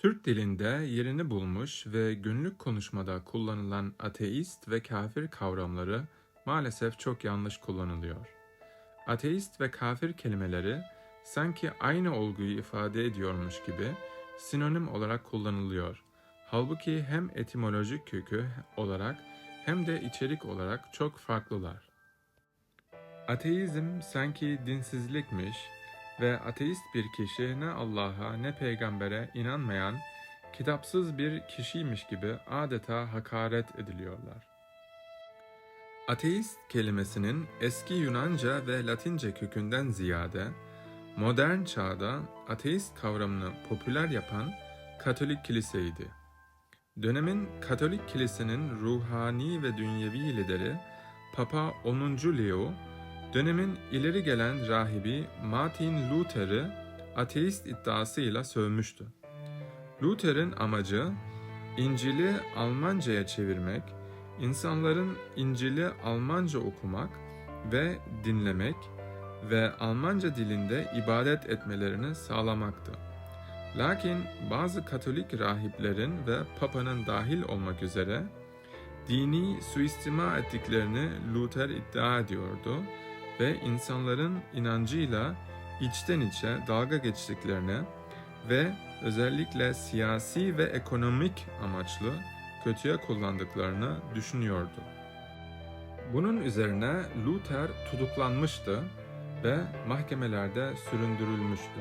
Türk dilinde yerini bulmuş ve günlük konuşmada kullanılan ateist ve kafir kavramları maalesef çok yanlış kullanılıyor. Ateist ve kafir kelimeleri sanki aynı olguyu ifade ediyormuş gibi sinonim olarak kullanılıyor. Halbuki hem etimolojik kökü olarak hem de içerik olarak çok farklılar. Ateizm sanki dinsizlikmiş ve ateist bir kişi ne Allah'a ne peygambere inanmayan kitapsız bir kişiymiş gibi adeta hakaret ediliyorlar. Ateist kelimesinin eski Yunanca ve Latince kökünden ziyade modern çağda ateist kavramını popüler yapan Katolik kiliseydi. Dönemin Katolik kilisenin ruhani ve dünyevi lideri Papa 10. Leo, dönemin ileri gelen rahibi Martin Luther'i ateist iddiasıyla sövmüştü. Luther'in amacı İncil'i Almanca'ya çevirmek, insanların İncil'i Almanca okumak ve dinlemek ve Almanca dilinde ibadet etmelerini sağlamaktı. Lakin bazı Katolik rahiplerin ve Papa'nın dahil olmak üzere dini suistima ettiklerini Luther iddia ediyordu ve insanların inancıyla içten içe dalga geçtiklerini ve özellikle siyasi ve ekonomik amaçlı kötüye kullandıklarını düşünüyordu. Bunun üzerine Luther tutuklanmıştı ve mahkemelerde süründürülmüştü.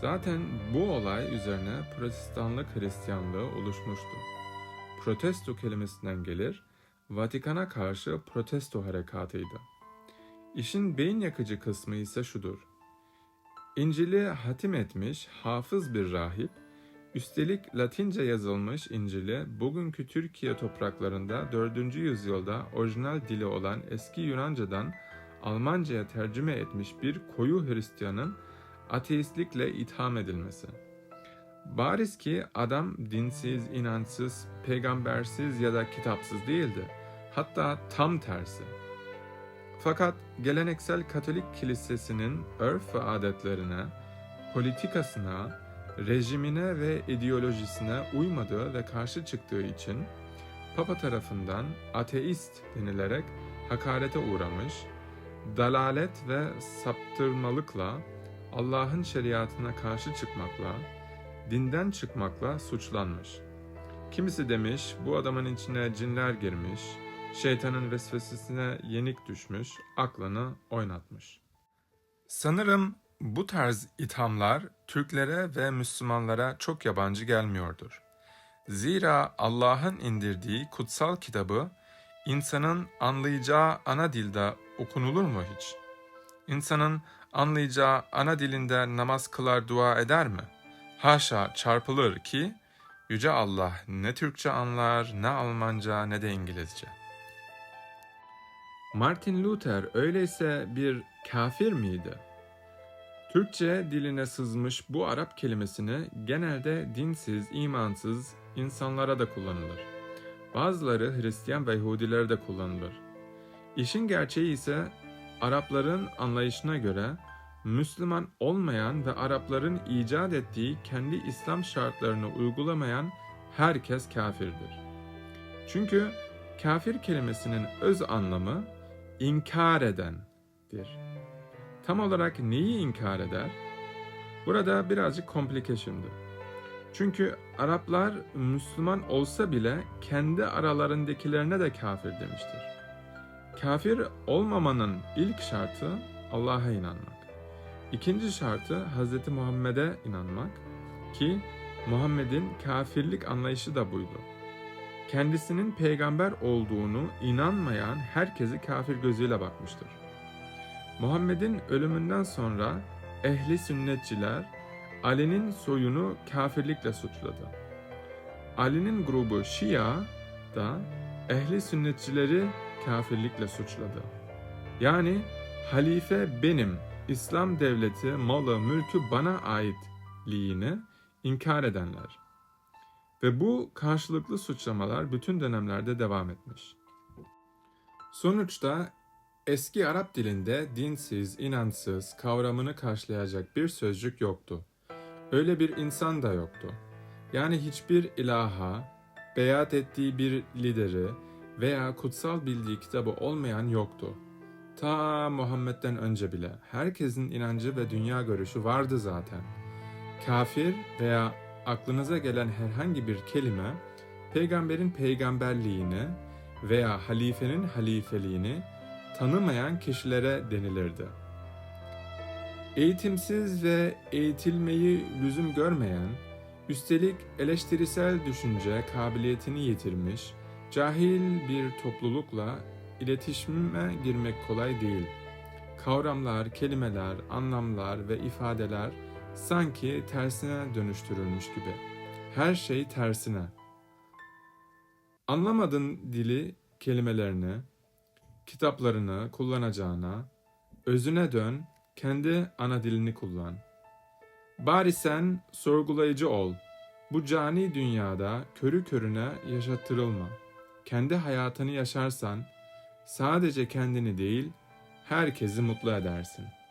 Zaten bu olay üzerine Protestanlık Hristiyanlığı oluşmuştu. Protesto kelimesinden gelir, Vatikan'a karşı protesto harekatıydı. İşin beyin yakıcı kısmı ise şudur. İncil'i hatim etmiş hafız bir rahip, üstelik Latince yazılmış İncil'i bugünkü Türkiye topraklarında 4. yüzyılda orijinal dili olan eski Yunanca'dan Almanca'ya tercüme etmiş bir koyu Hristiyanın ateistlikle itham edilmesi. Bariz ki adam dinsiz, inançsız, peygambersiz ya da kitapsız değildi. Hatta tam tersi. Fakat geleneksel Katolik kilisesinin örf ve adetlerine, politikasına, rejimine ve ideolojisine uymadığı ve karşı çıktığı için Papa tarafından ateist denilerek hakarete uğramış, dalalet ve saptırmalıkla, Allah'ın şeriatına karşı çıkmakla, dinden çıkmakla suçlanmış. Kimisi demiş bu adamın içine cinler girmiş, şeytanın vesvesesine yenik düşmüş, aklını oynatmış. Sanırım bu tarz ithamlar Türklere ve Müslümanlara çok yabancı gelmiyordur. Zira Allah'ın indirdiği kutsal kitabı insanın anlayacağı ana dilde okunulur mu hiç? İnsanın anlayacağı ana dilinde namaz kılar dua eder mi? Haşa çarpılır ki Yüce Allah ne Türkçe anlar, ne Almanca, ne de İngilizce. Martin Luther öyleyse bir kafir miydi? Türkçe diline sızmış bu Arap kelimesini genelde dinsiz, imansız insanlara da kullanılır. Bazıları Hristiyan ve Yahudiler de kullanılır. İşin gerçeği ise Arapların anlayışına göre Müslüman olmayan ve Arapların icat ettiği kendi İslam şartlarını uygulamayan herkes kafirdir. Çünkü kafir kelimesinin öz anlamı inkar edendir. Tam olarak neyi inkar eder? Burada birazcık komplike şimdi. Çünkü Araplar Müslüman olsa bile kendi aralarındakilerine de kafir demiştir. Kafir olmamanın ilk şartı Allah'a inanmak. İkinci şartı Hz. Muhammed'e inanmak ki Muhammed'in kafirlik anlayışı da buydu. Kendisinin peygamber olduğunu inanmayan herkesi kafir gözüyle bakmıştır. Muhammed'in ölümünden sonra ehli sünnetçiler Ali'nin soyunu kafirlikle suçladı. Ali'nin grubu Şia da ehli sünnetçileri kafirlikle suçladı. Yani halife benim, İslam devleti, malı, mülkü bana aitliğini inkar edenler. Ve bu karşılıklı suçlamalar bütün dönemlerde devam etmiş. Sonuçta eski Arap dilinde dinsiz, inançsız kavramını karşılayacak bir sözcük yoktu. Öyle bir insan da yoktu. Yani hiçbir ilaha, beyat ettiği bir lideri veya kutsal bildiği kitabı olmayan yoktu. Ta Muhammed'den önce bile herkesin inancı ve dünya görüşü vardı zaten. Kafir veya aklınıza gelen herhangi bir kelime peygamberin peygamberliğini veya halifenin halifeliğini tanımayan kişilere denilirdi. Eğitimsiz ve eğitilmeyi lüzum görmeyen, üstelik eleştirisel düşünce kabiliyetini yitirmiş, cahil bir toplulukla iletişime girmek kolay değil. Kavramlar, kelimeler, anlamlar ve ifadeler sanki tersine dönüştürülmüş gibi. Her şey tersine. Anlamadın dili kelimelerini, kitaplarını kullanacağına, özüne dön, kendi ana dilini kullan. Bari sen sorgulayıcı ol. Bu cani dünyada körü körüne yaşattırılma. Kendi hayatını yaşarsan sadece kendini değil, herkesi mutlu edersin.''